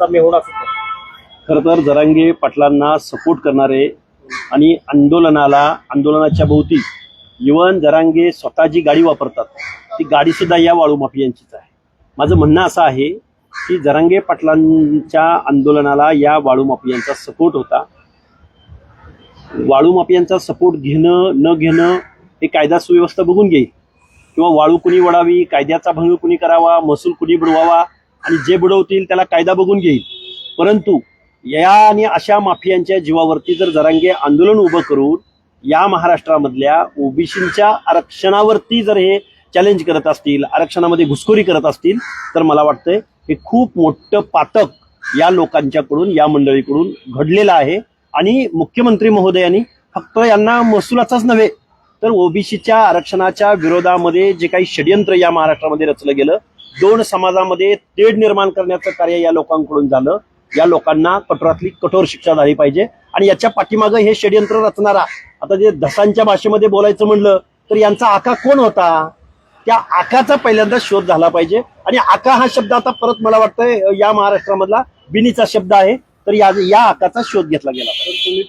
कमी होणार खर तर जरांगे पाटलांना सपोर्ट करणारे आणि आंदोलनाला आंदोलनाच्या भोवती इवन जरांगे स्वतः जी गाडी वापरतात ती गाडी सुद्धा या वाळू माफियांचीच आहे. माझं म्हणणं असं आहे की जरांगे पाटलांच्या आंदोलनाला या वाळू माफियांचा सपोर्ट होता. वाळू माफियांचा सपोर्ट घेणं न घेणं हे कायदा सुव्यवस्था बघून घेईल. किंवा वाळू कुणी वडावी कायद्याचा भंग कुणी करावा महसूल कुणी बुडवावा आणि जे बुडवतील त्याला कायदा बघून घेईल. परंतु या आणि अशा माफियांच्या जीवावरती जर जरांगे आंदोलन उभं करून या महाराष्ट्रामधल्या ओबीसीच्या आरक्षणावरती जर हे चॅलेंज करत असतील आरक्षणामध्ये घुसखोरी करत असतील तर मला वाटतंय हे खूप मोठं पातक या लोकांच्याकडून या मंडळीकडून घडलेलं आहे. आणि मुख्यमंत्री महोदयांनी फक्त यांना महसुलाचाच नव्हे तर ओबीसीच्या आरक्षणाच्या विरोधामध्ये जे काही षडयंत्र या महाराष्ट्रामध्ये रचलं गेलं दोन समाजामध्ये तेढ निर्माण करण्याचं कार्य या लोकांकडून झालं. या लोकांना कठोरातली कठोर शिक्षा झाली पाहिजे. आणि याच्या पाठीमागं हे षडयंत्र रचणारा आता जे धसांच्या भाषेमध्ये बोलायचं म्हणलं तर यांचा आका कोण होता? त्या आकाचा पहिल्यांदा शोध झाला पाहिजे. आणि आका हा शब्द आता परत मला वाटतंय या महाराष्ट्रामधला बिनीचा शब्द आहे. तर या या आकाचा शोध घेतला गेला. पाहिजे